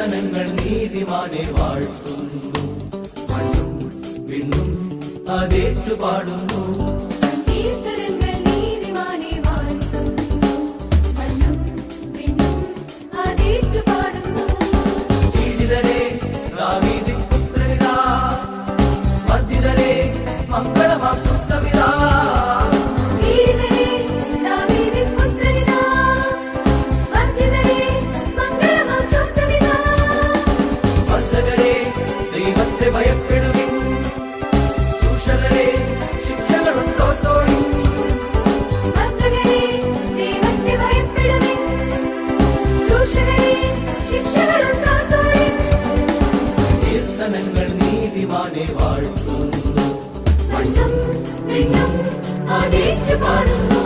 കീർത്തനങ്ങൾ നീതിമാനെ വാഴ്ത്തുന്നു. മണ്ണും വിണ്ണും അതേറ്റു നീതിമാനെ വാഴ്ത്തുന്നു. പണ്ടും പിന്നും ആദ്യത്തെ പാടുന്നു.